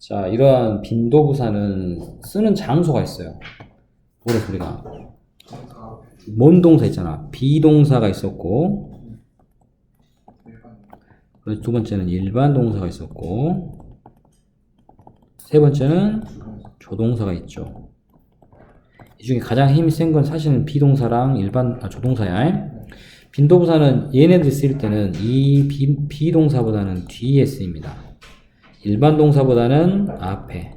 자, 이러한 빈도부사는 쓰는 장소가 있어요. 뭐래 소리가? 뭔 동사 있잖아. 비동사가 있었고, 두 번째는 일반 동사가 있었고, 세 번째는 조동사가 있죠. 이 중에 가장 힘이 센 건 사실은 비동사랑 일반 아, 조동사야. 빈도부사는 얘네들 쓸 때는 이 비, 비동사보다는 뒤에 쓰입니다. 일반 동사보다는 앞에.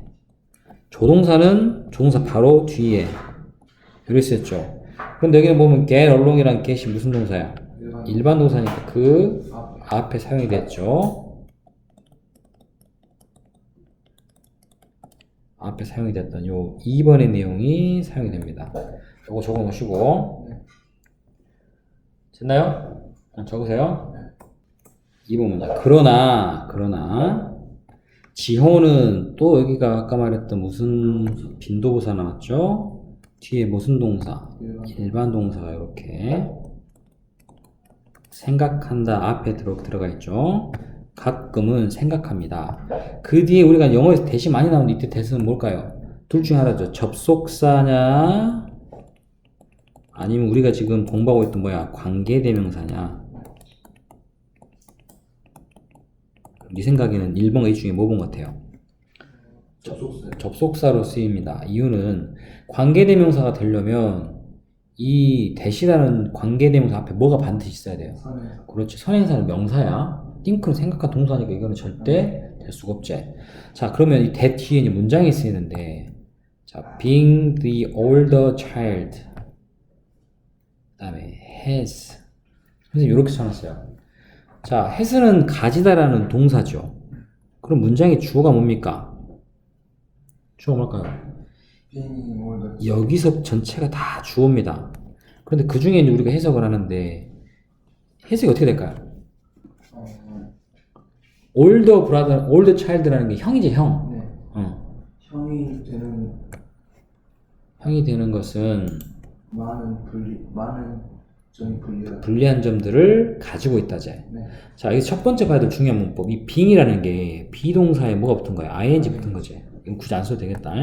조동사는 조동사 바로 뒤에. 쓰였죠. 근데 여기는 보면 get along이란 get이 무슨 동사야? 일반 동사니까 그앞 앞에 사용이 됐죠. 앞에 사용이 됐던 요 2번의 내용이 사용이 됩니다. 요거 적어 놓으시고. 네. 됐나요? 아, 적으세요. 2번 문제. 그러나, 그러나, 지호는 또 여기가 아까 말했던 무슨 빈도부사 나왔죠? 뒤에 무슨 동사? 일반 동사가 이렇게 생각한다 앞에 들어, 들어가 있죠. 가끔은 생각합니다. 그 뒤에 우리가 영어에서 대시 많이 나오는 이때 대시는 뭘까요? 둘 중에 하나죠. 접속사냐 아니면 우리가 지금 공부하고 있던 뭐야 관계대명사냐 네 생각에는 1번과 2 중에 뭐 본 것 같아요? 접속사 접속사로 쓰입니다. 이유는 관계대명사가 되려면 이 대시라는 관계대명사 앞에 뭐가 반드시 있어야 돼요. 선에서 그렇지. 선행사는 명사야. 띵크는 생각한 동사니까 이거는 절대 될 수가 없지. 자, 그러면 이 대 뒤에 이제 문장이 쓰이는데, 자, being the older child. 그 다음에 has. 선생님, 이렇게 써놨어요. 자, has는 가지다라는 동사죠. 그럼 문장의 주어가 뭡니까? 주어가 뭘까요? 여기서 전체가 다 주어입니다. 그런데 그 중에 우리가 해석을 하는데, 해석이 어떻게 될까요? 어, 올더 브라더, 올더 차일드라는 게 형이지 형. 네 어. 형이 되는 형이 되는 것은 많은 분리 많은 분리가 불리한 점들을 가지고 있다지. 네 자, 여기 첫 번째 봐야 될 중요한 문법. 이 being이라는 게 비동사에 뭐가 붙은 거야? ing 붙은 거지. 이건 굳이 안 써도 되겠다.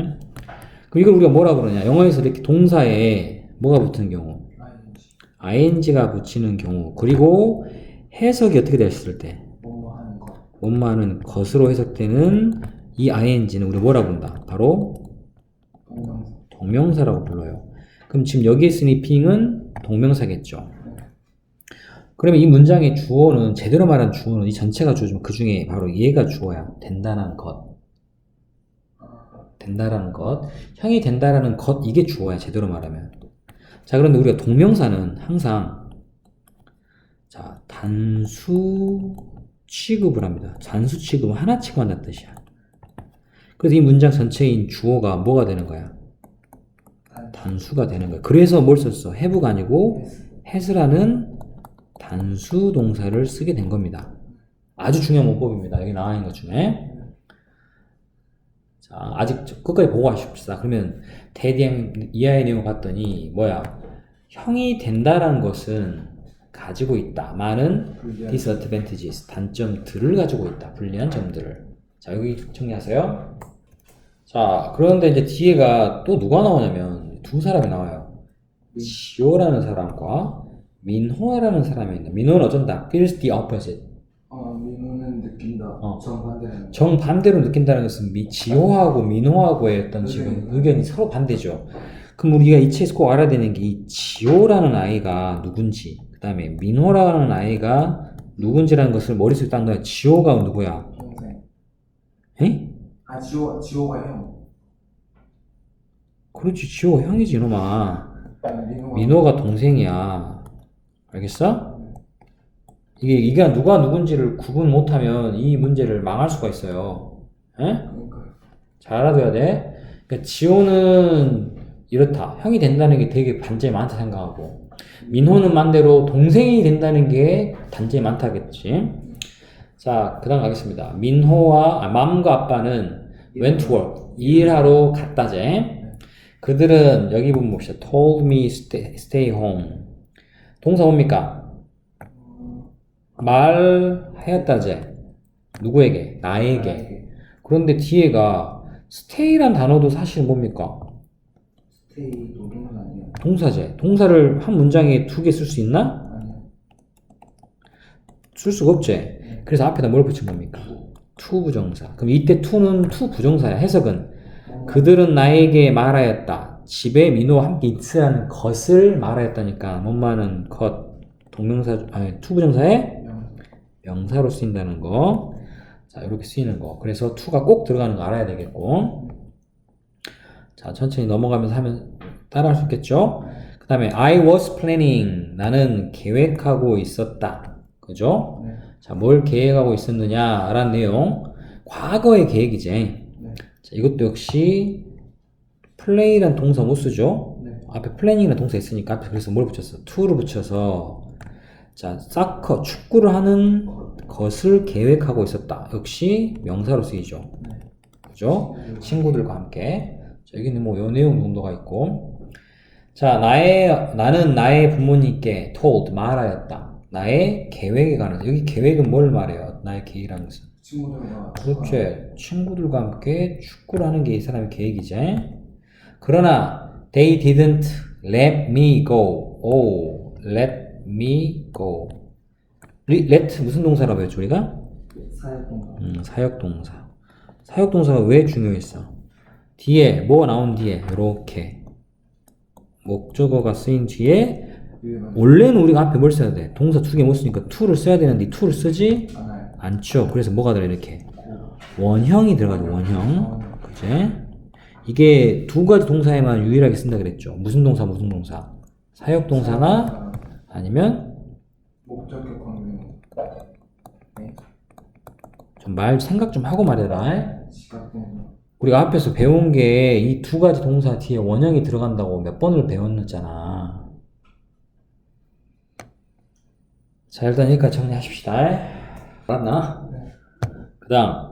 그럼 이걸 우리가 뭐라 그러냐? 영어에서 이렇게 동사에 뭐가 붙은 경우? ing가 붙이는 경우. 그리고 해석이 어떻게 됐을 때? 뭐뭐 하는 것으로 해석되는 이 ing는 우리 뭐라 부른다? 바로 동명사 동명사라고 불러요. 그럼 지금 여기에 쓴이 being은 동명사겠죠. 그러면 이 문장의 주어는 제대로 말한 주어는 이 전체가 주어지면 그 중에 바로 얘가 주어야 된다는 것. 된다라는 것. 형이 된다라는 것 이게 주어야 제대로 말하면. 자 그런데 우리가 동명사는 항상 자 단수 취급을 합니다. 단수 취급은 하나 취급한다는 뜻이야. 그래서 이 문장 전체인 주어가 뭐가 되는 거야? 단수가 되는 거야. 그래서 뭘 썼어? have가 아니고 has라는 단수 동사를 쓰게 된 겁니다. 아주 중요한 문법입니다. 여기 나와 있는 것 중에. 자, 아직 저- 끝까지 보고 가십시다. 그러면 대디행 이하의 내용을 봤더니 뭐야? 형이 된다라는 것은 가지고 있다. 많은 disadvantages, 단점들을 가지고 있다. 불리한 점들을. 자, 여기 정리하세요. 자, 그런데 이제 뒤에가 또 누가 나오냐면 두 사람이 나와요. 지호라는 사람과 민호라는 사람이 있는데 민호는 어쩐다? feels the opposite. 어 민호는 느낀다 어. 정반대는 정반대로 느낀다는 것은 미, 지호하고 민호하고의 어떤 지금 의견이- 서로 반대죠. 그럼 우리가 이 책에서 꼭 알아야 되는 게 이 지호라는 아이가 누군지, 그 다음에 민호라는 아이가 누군지라는 것을 머릿속에 딱 넣어야 지호가 누구야? 동생 에? 아 지호 지호가 형 그렇지, 지호가 형이지, 이놈아. 민호가 동생이야. 알겠어? 이게, 이게 누가 누군지를 구분 못하면 이 문제를 망할 수가 있어요. 에? 그러니까 잘 알아둬야 돼. 그러니까 지호는 이렇다. 형이 된다는 게 되게 반점이 많다 생각하고 민호는 반대로 동생이 된다는 게 단점이 많다겠지. 자, 그 다음 가겠습니다. 민호와 아, 맘과 아빠는 went to work 일하러 갔다제. 그들은 여기 보면 봅시다. told me stay, stay home. 동사 뭡니까? 말하였다제. 누구에게? 나에게. 그런데 뒤에가 stay란 단어도 사실 뭡니까? 동사제. 동사를 한 문장에 두 개 쓸 수 있나? 쓸 수가 없지. 그래서 앞에다 뭘 붙인 겁니까? to 부정사. 그럼 이때 to는 to 부정사야. 해석은 그들은 나에게 말하였다. 집에 민호와 함께 있으라는 것을 말하였다니까. 뭔 것. 동명사, 아니, to 부정사에 명. 명사로 쓰인다는 거. 자, 이렇게 쓰이는 거. 그래서 to가 꼭 들어가는 거 알아야 되겠고. 자, 천천히 넘어가면서 하면 따라할 수 있겠죠? 그 다음에 I was planning. 나는 계획하고 있었다. 그죠? 네. 자, 뭘 계획하고 있었느냐? 라는 내용. 과거의 계획이지. 네. 자, 이것도 역시 play란 동사 못 쓰죠? 네. 앞에 플래닝이라는 동사 있으니까 앞에 그래서 뭘 붙였어? to를 붙여서 자, 사커, 축구를 하는 것을 계획하고 있었다. 역시 명사로 쓰이죠. 네. 그죠? 친구들과 함께. 자, 여기는 뭐, 요 내용 정도가 있고. 자, 나의, 나는 나의 부모님께 told, 말하였다. 나의 계획에 관한, 여기 계획은 뭘 말해요? 나의 계획이라는 것은. 친구들과 그렇지. 친구들과 함께 축구를 하는 게 이 사람의 계획이지. 그러나, they didn't let me go. Oh, let me go. 리- let 무슨 동사라고 배웠죠, 우리가? 사회공간. 음, 사역동사. 사역동사가 왜 중요했어? 뒤에, 뭐 나온 뒤에, 이렇게. 목적어가 쓰인 뒤에, 원래는 우리가 앞에 뭘 써야 돼? 동사 두 개 못 쓰니까 to를 써야 되는데, 이 to를 쓰지 않아요. 않죠. 그래서 뭐가 들어, 이렇게. 고. 원형이 들어가죠, 원형. 그지? 이게 두 가지 동사에만 유일하게 쓴다 그랬죠. 무슨 동사, 무슨 동사? 사역 동사나 아니면 목적격 관계. 네. 좀말 생각 좀 하고 말해라. 우리가 앞에서 배운 게 이 두 가지 동사 뒤에 원형이 들어간다고 몇 번을 배웠잖아. 자, 일단 여기까지 정리하십시다. 알았나? 그 다음,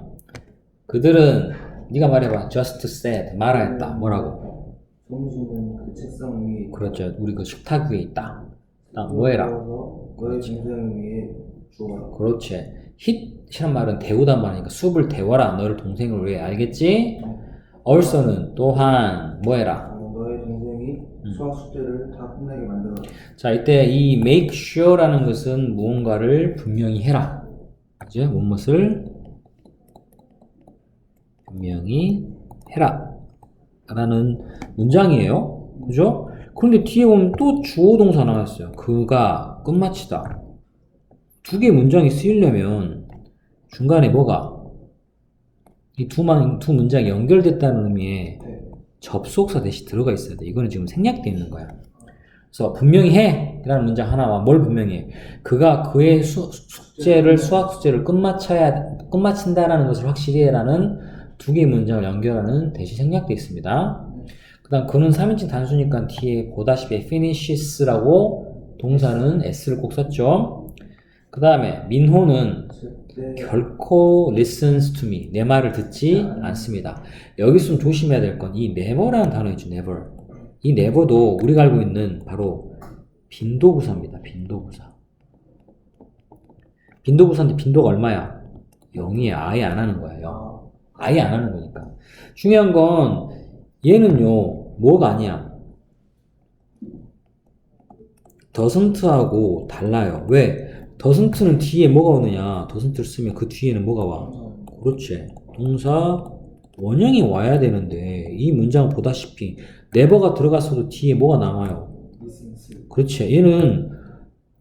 그들은, 네가 말해봐. just said. 말하였다. 뭐라고? 정신은 그 책상 위에 그렇죠. 우리 그 식탁 위에 있다. 그 다음, 뭐 해라? 너의 동생 위에 주어라. 그렇지. hit이란 말은 데우단 말이니까 숲을 데워라. 너를 동생을 위해. 알겠지? also는 또한, 뭐 해라? 어, 너의 동생이 음. 수학 숙제를 다 끝내게 만들어. 자, 이때 이 make sure라는 것은 무언가를 분명히 해라. 이제 무엇을 분명히 해라. 라는 문장이에요. 그죠? 그런데 뒤에 보면 또 주어 동사 나왔어요. 그가 끝마치다. 두 개 문장이 쓰이려면 중간에 뭐가 이두 두 문장이 연결됐다는 의미의 네. 접속사 대시 들어가 있어야 돼. 이거는 지금 생략되어 있는 거야. 그래서 분명히 해! 라는 문장 하나와 뭘 분명히 해? 그가 그의 수- 숙제를, 수학 숙제를 끝마쳐야, 끝마친다라는 것을 확실히 해라는 두 개의 문장을 연결하는 대시 생략되어 있습니다. 그 다음, 그는 3인칭 단수니까 뒤에 보다시피 finishes라고 동사는 s를 꼭 썼죠. 그 다음에, 민호는 결코 listens to me. 내 말을 듣지 않습니다. 여기서 좀 조심해야 될 건 이 never라는 단어 있죠, never. 이 never도 우리가 알고 있는 바로 빈도부사입니다. 빈도부사. 빈도부사인데 빈도가 얼마야? 0이야. 아예 안 하는 거야. 0. 아, 아예 안 하는 거니까. 중요한 건 얘는요. 뭐가 아니야. 더슨트하고 달라요. 왜? 더슨트는 뒤에 뭐가 오느냐? 더슨트를 쓰면 그 뒤에는 뭐가 와? 그렇지. 동사 원형이 와야 되는데 이 문장 보다시피 never가 들어갔어도 뒤에 뭐가 남아요. 그렇지. 얘는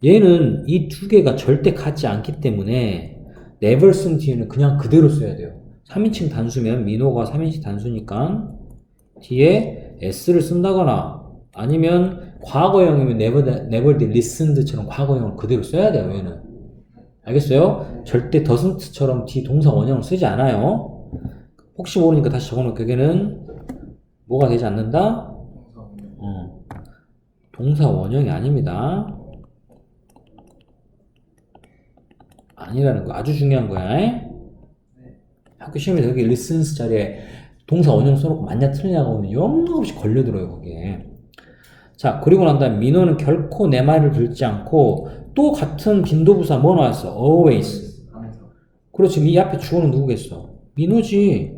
얘는 이 두 개가 절대 같지 않기 때문에 never 쓴 뒤에는 그냥 그대로 써야 돼요. 3인칭 단수면 민호가 3인칭 단수니까 뒤에 s를 쓴다거나 아니면 과거형이면 never, never listened처럼 과거형을 그대로 써야 돼요. 얘는. 알겠어요? 절대 doesn't처럼 뒤 동사 원형을 쓰지 않아요. 혹시 모르니까 다시 적어놓을게요. 걔는 뭐가 되지 않는다? 어. 동사 원형이 아닙니다. 아니라는 거 아주 중요한 거야. 에? 학교 시험에서 여기 listens 자리에 동사 원형 써놓고 맞냐 틀리냐고 하면 영없이 걸려들어요 거기에. 자 그리고 난 다음에 민호는 결코 내 말을 듣지 않고 또 같은 빈도부사 뭐 나왔어? always. 그렇지 이 앞에 주어는 누구겠어? 민호지.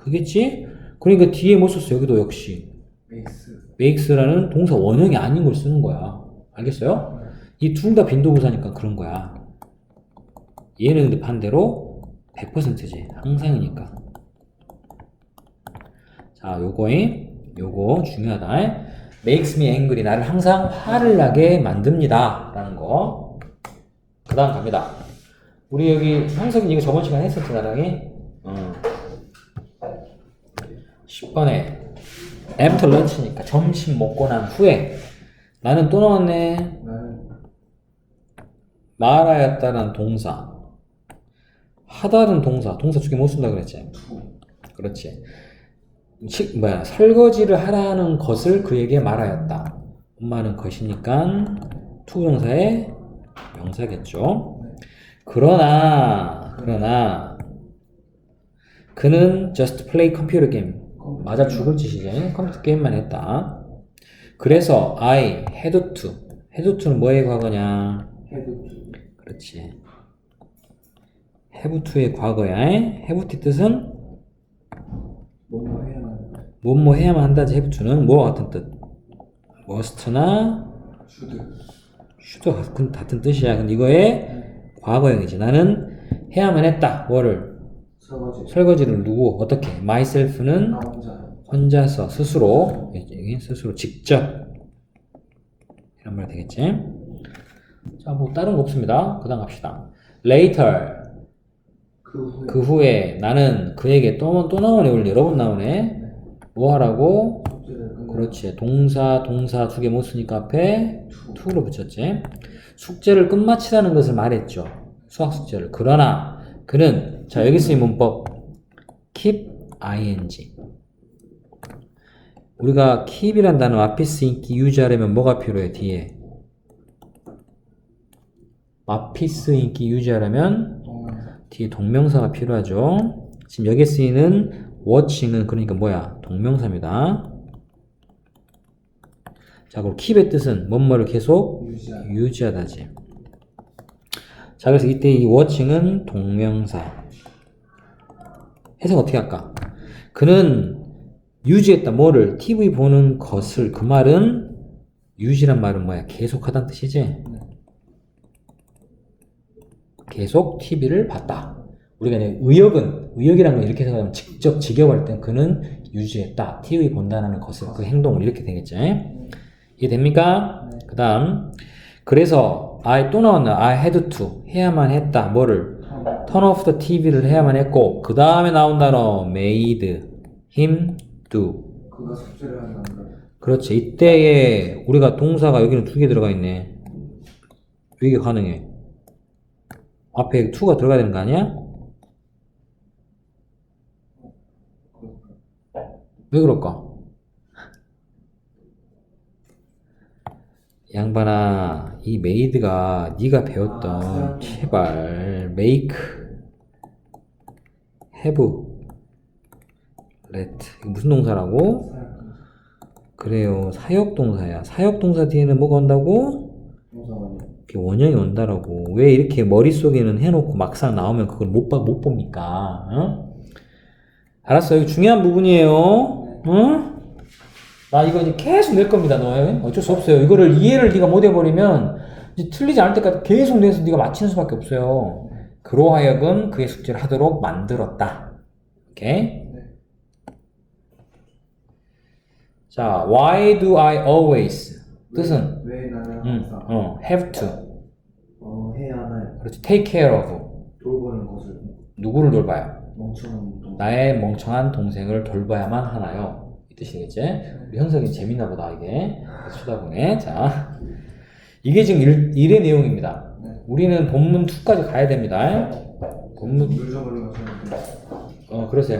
네. 그겠지? 그러니까 뒤에 뭐 썼어? 여기도 역시. 베이스. makes라는 동사 원형이 아닌 걸 쓰는 거야. 알겠어요? 이 둘 다 빈도부사니까 그런 거야. 얘는 근데 반대로 100%지. 항상이니까. 자, 요거에 요거 중요하다. makes me angry. 나를 항상 화를 나게 만듭니다. 라는 거. 그 다음 갑니다. 우리 여기 형석이 이거 저번 시간에 했었지, 나랑이? 10번에 after lunch니까 점심 먹고 난 후에 나는 또 나왔네. 나는 말하였다는 동사. 하다는 동사. 동사 두 개 못 쓴다 그랬지. 투. 그렇지. 식, 뭐야, 설거지를 하라는 것을 그에게 말하였다. 엄마는 것이니까 투동사의 명사겠죠. 그러나, 그러나, 그는 just play computer game. 맞아 죽을 짓이지. 컴퓨터 게임만 했다. 그래서 I had to. had to는 뭐의 과거냐? 투. 그렇지. have to의 과거야. have to 뜻은 뭐뭐 해야만. 뭐뭐 해야만 한다지 have to는 뭐와 같은 뜻? must나 슈드. should 같은, 같은 뜻이야. 근데 이거의 과거형이지. 나는 해야만 했다. 뭐를? 설거지. 설거지를 누구? 어떻게? myself는 혼자. 혼자서 스스로 여기 스스로 직접 이런 말 되겠지? 자, 뭐 다른 거 없습니다. 그다음 갑시다. later 그 후에. 그 후에 나는 그에게 또, 또 나오네 오늘 여러 번 나오네 뭐 하라고? 그렇지 동사 동사 두 개 못 쓰니까 앞에 투. to로 붙였지 숙제를 끝마치라는 것을 말했죠 수학 숙제를 그러나 그는 자 여기 쓰인 문법 keep ing 우리가 keep이란 단어 앞에 쓰인 기 유지하려면 뭐가 필요해 뒤에 앞에 쓰인 기 유지하려면. 뒤에 동명사가 필요하죠. 지금 여기에 쓰이는 watching은 그러니까 뭐야? 동명사입니다. 자, 그럼 keep의 뜻은 뭐뭐를 계속 유지하다. 유지하다지. 자, 그래서 이때 이 watching은 동명사. 해석 어떻게 할까? 그는 유지했다. 뭐를? TV 보는 것을. 그 말은 유지란 말은 뭐야? 계속하다는 뜻이지? 계속 TV를 봤다. 우리가 이제 의역은 의역이라는 건 이렇게 생각하면 직접 직역할 때 그는 유지했다. TV 본다는 것을 그 행동을 이렇게 되겠지. 이해됩니까? 그 다음 그래서 I 또 나왔나? I had to 해야만 했다. 뭐를? 턴. turn off the TV를 해야만 했고 그 다음에 나온 단어 made him do. 그가 숙제를 한다는 걸. 그렇지. 이때에 우리가 동사가 여기는 두 개 들어가 있네. 왜 이게 가능해? 앞에 to가 들어가야 되는 거 아니야? 왜 그럴까? 양반아, 이 메이드가 네가 배웠던 아, 제발 make, have, let 이거 무슨 동사라고? 그래요. 사역 동사야. 사역 동사 뒤에는 뭐가 온다고? 이렇게 원형이 온다라고. 왜 이렇게 머릿속에는 해놓고 막상 나오면 그걸 못, 봐, 못 봅니까? 어? 알았어. 이거 중요한 부분이에요. 응? 나 이거 이제 계속 낼 겁니다. 너 어쩔 수 없어요. 이거를 이해를 네가 못 해버리면 이제 틀리지 않을 때까지 계속 내서 네가 맞히는 수밖에 없어요. 그로하여금 그의 숙제를 하도록 만들었다. 오케이? 네. 자, why do I always? 뜻은 왜, 왜 나는 음, 항상 어, have to. 어, 해야 하나요? 그렇지. take care of. 돌보는 것을 누구를 돌봐요? 멍청한 동. 나의 멍청한 동생을 돌봐야만 하나요? 이 뜻이겠지? 우리 현석이 재밌나 보다, 이게. 쳐다보네. 자. 이게 지금 일, 일의 내용입니다. 네. 우리는 본문 2까지 가야 됩니다. 본문, 물 저버리고 하셨는데. 어, 그러세요.